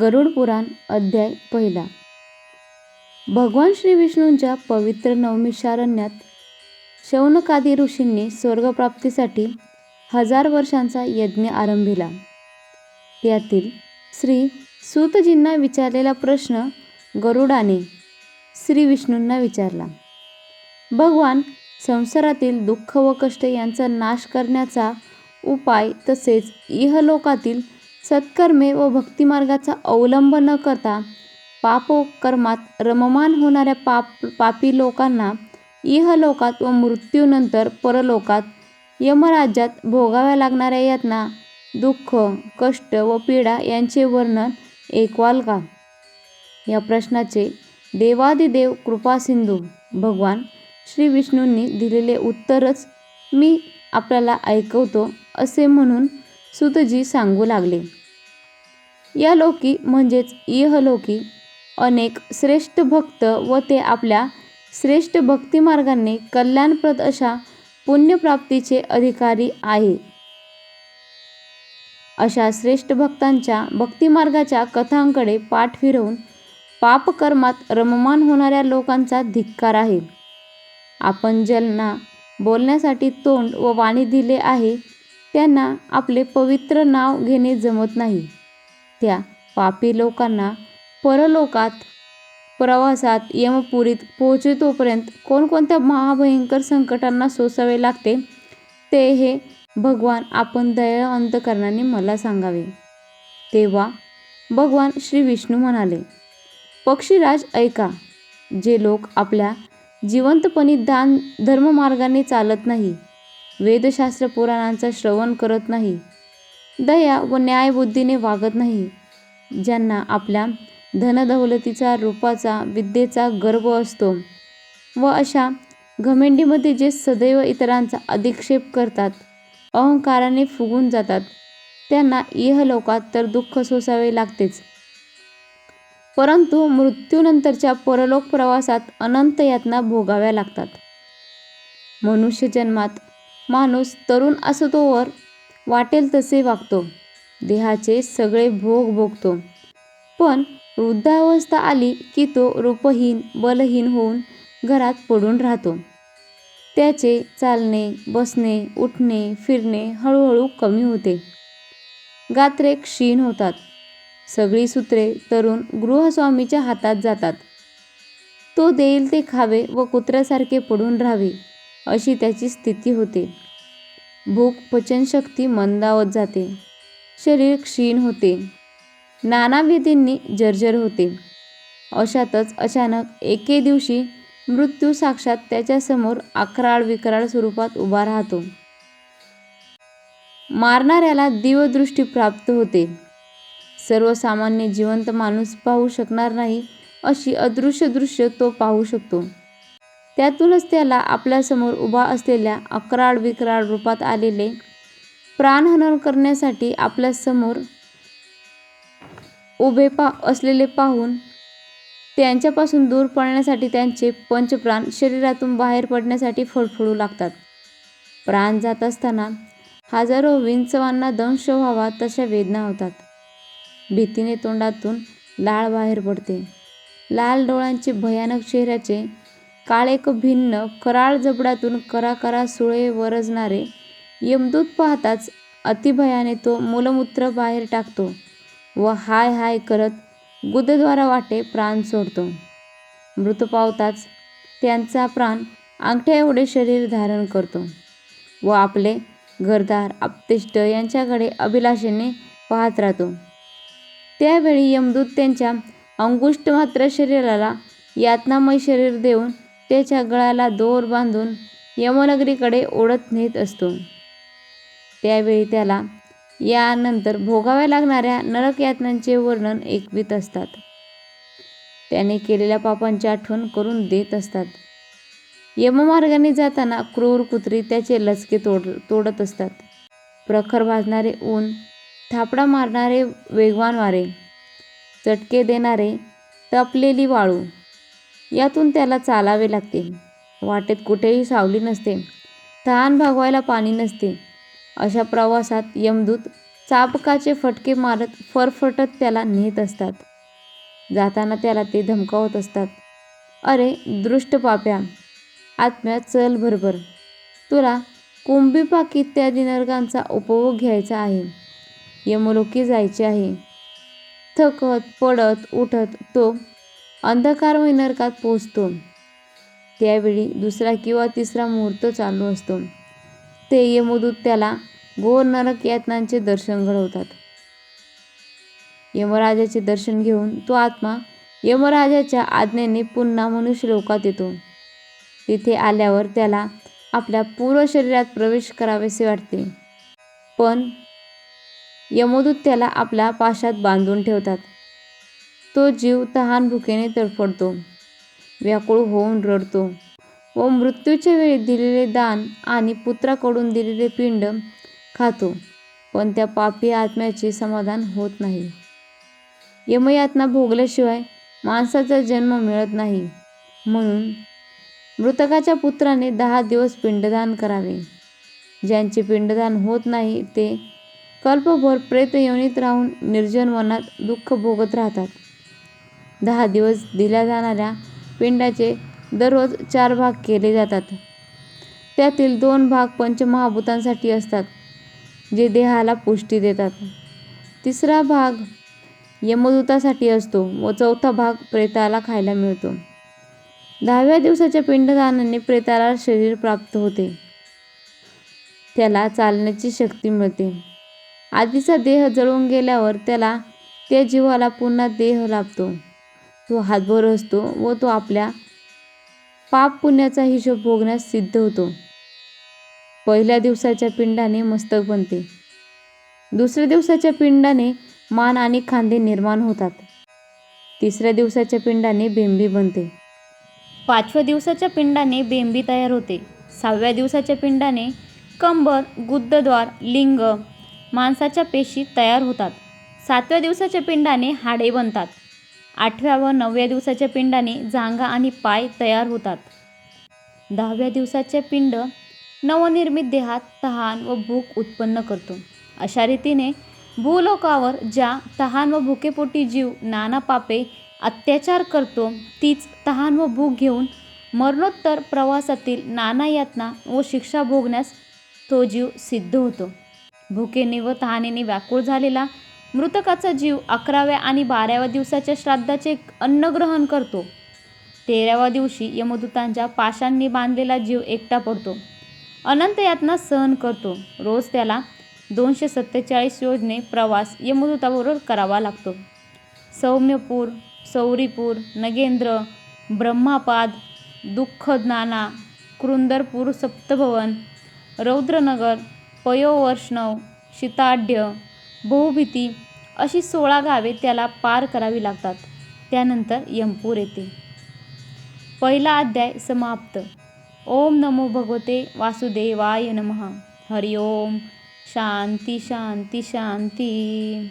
गरुड पुराण अध्याय पहिला. भगवान श्री विष्णूंच्या पवित्र नवमिषारण्यात शौनकादी ऋषींनी स्वर्गप्राप्तीसाठी हजार वर्षांचा यज्ञ आरंभिला. यातील श्री सूतजींना विचारलेला प्रश्न गरुडाने श्री विष्णूंना विचारला. भगवान संसारातील दुःख व कष्ट यांचा नाश करण्याचा उपाय तसेच इहलोकातील सत्कर्मे व भक्तिमार्गाचा अवलंब न करता पापकर्मात रममान होणाऱ्या पाप पापी लोकांना इहलोकात व मृत्यूनंतर परलोकात यमराज्यात भोगाव्या लागणाऱ्या यातना दुःख कष्ट व पीडा यांचे वर्णन ऐकवाल का? या प्रश्नाचे देवादिदेव कृपासिंधू भगवान श्री विष्णूंनी दिलेले उत्तरच मी आपल्याला ऐकवतो असे म्हणून सुतजी सांगू लागले. या लोकी म्हणजेच इहलोकी अनेक श्रेष्ठ भक्त व ते आपल्या श्रेष्ठ भक्तिमार्गाने कल्याणप्रद अशा पुण्यप्राप्तीचे अधिकारी आहे. अशा श्रेष्ठ भक्तांच्या भक्तिमार्गाच्या कथांकडे पाठ फिरवून पापकर्मात रममान होणाऱ्या लोकांचा धिक्कार आहे. आपण ज्यांना बोलण्यासाठी तोंड व वाणी दिले आहे त्यांना आपले पवित्र नाव घेणे जमत नाही. त्या पापी लोकांना परलोकात प्रवासात यमपुरीत पोहोचतोपर्यंत कोणकोणत्या महाभयंकर संकटांना सोसावे लागते ते हे भगवान आपण दया अंतकरणाने मला सांगावे. तेव्हा भगवान श्री विष्णू म्हणाले पक्षीराज ऐका. जे लोक आपल्या जिवंतपणी दान धर्ममार्गाने चालत नाही वेदशास्त्र पुराणांचा श्रवण करत नाही. दया व न्यायबुद्धीने वागत नाही. ज्यांना आपल्या धनदौलतीचा रूपाचा विद्येचा गर्व असतो व अशा घमेंडीमध्ये जे सदैव इतरांचा अधिक्षेप करतात अहंकाराने फुगून जातात त्यांना इहलोकात तर दुःख सोसावे लागतेच. परंतु मृत्यूनंतरच्या परलोक प्रवासात अनंत यातना भोगाव्या लागतात. मनुष्य जन्मात माणूस तरुण असो तोवर वाटेल तसे वागतो. देहाचे सगळे भोग भोगतो. पण वृद्धावस्था आली की तो रूपहीन बलहीन होऊन घरात पडून राहतो. त्याचे चालणे बसणे उठणे फिरणे हळूहळू कमी होते. गात्रे क्षीण होतात. सगळी सूत्रे तरुण गृहस्वामीच्या हातात जातात. तो देईल ते खावे व कुत्र्यासारखे पडून राहावे. अशी त्याची स्थिती होते. भूक पचनशक्ती मंदावत जाते. शरीर क्षीण होते. नानाविधींनी जर्जर होते. अशातच अचानक एके दिवशी मृत्यू साक्षात त्याच्यासमोर अकराळ विकराळ स्वरूपात उभा राहतो. मारणाऱ्याला दिवदृष्टी प्राप्त होते. सर्वसामान्य जिवंत माणूस पाहू शकणार नाही अशी अदृश्य दृश्य तो पाहू शकतो. त्यातूनच त्याला आपल्यासमोर उभा असलेल्या अकराड विक्राड रूपात आलेले प्राणहनन करण्यासाठी आपल्यासमोर उभे पा असलेले पाहून त्यांच्यापासून दूर पळण्यासाठी त्यांचे पंचप्राण शरीरातून बाहेर पडण्यासाठी फडफडू लागतात. प्राण जात असताना हजारो विंचवांना दंश व्हावा तशा वेदना होतात. भीतीने तोंडातून लाळ बाहेर पडते. लाल डोळ्यांचे भयानक चेहऱ्याचे काळेक भिन्न कराळ जबडातून कराकरा सुळे वरजणारे. यमदूत पाहताच अतिभयाने तो मूलमूत्र बाहेर टाकतो व हाय हाय करत गुदद्वारा वाटे प्राण सोडतो. मृत पावताच त्यांचा प्राण अंगठ्या एवढे शरीर धारण करतो व आपले घरदार आपतिष्ट यांच्याकडे अभिलाषेने पाहत राहतो. त्यावेळी यमदूत त्यांच्या अंगुष्ट मात्र शरीराला यातनामय शरीर देऊन त्याच्या गळ्याला दोर बांधून यमनगरीकडे ओढत नेत असतो. त्यावेळी त्याला यानंतर भोगाव्या लागणाऱ्या नरकयातनांचे वर्णन ऐकवीत असतात. त्याने केलेल्या पापांची आठवण करून देत असतात. यममार्गाने जाताना क्रूर कुत्री त्याचे लचके तोड तोडत असतात. प्रखर भाजणारे ऊन थापडा मारणारे वेगवान वारे चटके देणारे तपलेली वाळू यातून त्याला चालावे लागते. वाटेत कुठेही सावली नसते. तहान भागवायला पाणी नसते. अशा प्रवासात यमदूत चाबकाचे फटके मारत फरफटत त्याला नेत असतात. जाताना त्याला ते धमकावत असतात. अरे दृष्ट पाप्या! आत्म्या चल भरभर. तुला कुंभीपाक इत्यादी नर्गांचा उपभोग घ्यायचा आहे. यमलोकी जायचे आहे. थकत पडत उठत तो अंधकारमय नरकात पोचतो त्यावेळी दुसरा किंवा तिसरा मुहूर्त चालू असतो. ते यमदूत त्याला घोर नरक यातनांचे दर्शन घडवतात. यमराजाचे दर्शन घेऊन तो आत्मा यमराजाच्या आज्ञेने पुन्हा मनुष्य लोकात येतो. तिथे आल्यावर त्याला आपल्या पूर्व शरीरात प्रवेश करावेसे वाटते. पण यमदूत त्याला आपल्या पाशात बांधून ठेवतात. तो जीव तहान भुकेने तडफडतो. व्याकुळ होऊन रडतो. व मृत्यूच्या वेळी दिलेले दान आणि पुत्राकडून दिलेले पिंड खातो. पण त्या पापी आत्म्याचे समाधान होत नाही. यमयातना भोगल्याशिवाय माणसाचा जन्म मिळत नाही. म्हणून मृतकाच्या पुत्राने दहा दिवस पिंडदान करावे. ज्यांचे पिंडदान होत नाही ते कल्पभर प्रेत योनीत राहून निर्जन वनात दुःख भोगत राहतात. दहा दिवस दिल्या जाणाऱ्या पिंडाचे दररोज चार भाग केले जातात. त्यातील दोन भाग पंचमहाभूतांसाठी असतात जे देहाला पुष्टी देतात. तिसरा भाग यमदूतासाठी असतो व चौथा भाग प्रेताला खायला मिळतो. दहाव्या दिवसाच्या पिंडदानाने प्रेताला शरीर प्राप्त होते. त्याला चालण्याची शक्ती मिळते. आधीचा देह जळून गेल्यावर त्याला त्या जीवाला पुन्हा देह लाभतो. तो हातभर असतो व तो आपल्या पाप पुण्याचा हिशोब भोगण्यास सिद्ध होतो. पहिल्या दिवसाच्या पिंडाने मस्तक बनते. दुसऱ्या दिवसाच्या पिंडाने मान आणि खांदे निर्माण होतात. तिसऱ्या दिवसाच्या पिंडाने बेंबी बनते. पाचव्या दिवसाच्या पिंडाने बेंबी तयार होते. सहाव्या दिवसाच्या पिंडाने कंबर गुद्दद्वार लिंग माणसाच्या पेशी तयार होतात. सातव्या दिवसाच्या पिंडाने हाडे बनतात. आठव्या व नवव्या दिवसाच्या पिंडाने जांघा आणि पाय तयार होतात. दहाव्या दिवसाचे पिंड नवनिर्मित देहात तहान व भूक उत्पन्न करतो. अशा रीतीने भूलोकावर ज्या तहान व भुकेपोटी जीव नाना पापे अत्याचार करतो तीच तहान व भूक घेऊन मरणोत्तर प्रवासातील नाना यातना व शिक्षा भोगण्यास तो जीव सिद्ध होतो. भुकेने व तहानेने व्याकुळ झालेला मृतकाचा जीव अकराव्या आणि बाराव्या दिवसाच्या श्राद्धाचे अन्न ग्रहण करतो. तेराव्या दिवशी यमदूतांच्या पाशांनी बांधलेला जीव एकटा पडतो. अनंत यातना सहन करतो. रोज त्याला दोनशे सत्तेचाळीस योजने प्रवास यमदूताबरोबर करावा लागतो. सौम्यपूर सौरीपूर नगेंद्र ब्रह्मापाद दुःखज्ञाना कृंदरपूर सप्तभवन रौद्रनगर पयोवर्ष्णव शीताढ्य बहुभीती अशी सोळा गावे त्याला पार करावी लागतात. त्यानंतर यमपूर येते. पहिला अध्याय समाप्त. ओम नमो भगवते वासुदेवाय नमः. हरि ओम. शांती शांती शांती.